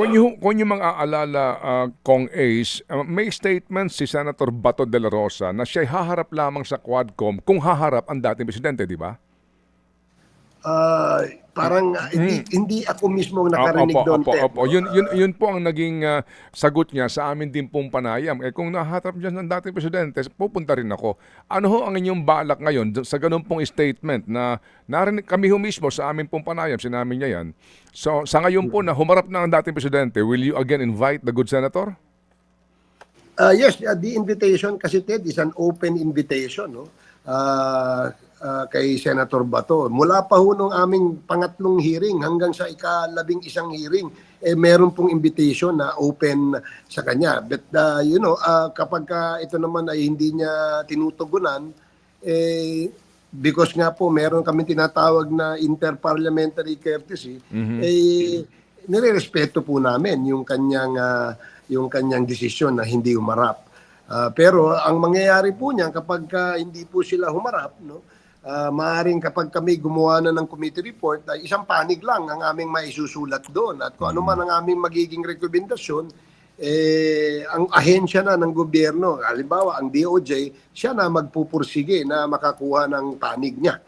Kung yung, kung yung mga aalala, uh, Kong Ace, uh, may statement si Senator Bato de la Rosa na siya'y haharap lamang sa Quadcom kung haharap ang dating presidente, di ba? Ah, parang ah, hindi, hindi ako mismo ang nakarinig Hmm. Opo, doon. opo, Ted. opo. Yun, yun, yun po ang naging uh, sagot niya sa amin din pong panayam. Eh kung nahaharap dyan ng dating presidente, pupunta rin ako. Ano ho ang inyong balak ngayon sa ganun pong statement na narinig kami ho mismo sa amin pong panayam, sinamin niya yan. So sa ngayon po na humarap na ang dating presidente, will you again invite the good senator? Ah, yes, ah, the invitation kasi Ted is an open invitation no. Ah, ah, kay Senator Bato. Mula pa ho nung aming pangatlong hearing hanggang sa ikalabing isang hearing, eh meron pong invitation na open sa kanya. But ah, you know, ah, kapag ka ito naman ay hindi niya tinutugunan, eh because nga po meron kami tinatawag na interparliamentary courtesy, eh nirerespeto po namin yung kanyang ah, yung kanyang desisyon na hindi humarap. Ah, pero ang mangyayari po niyan kapag ka hindi po sila humarap, no, ah, maaaring kapag kami gumawa na ng committee report, ay isang panig lang ang aming maisusulat doon. At kung ano man ang aming magiging rekomendasyon, eh, ang ahensya na ng gobyerno, halimbawa ang DOJ, siya na magpupursige na makakuha ng panig niya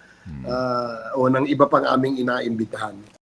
ah, o ng iba pang aming inaimbitahan.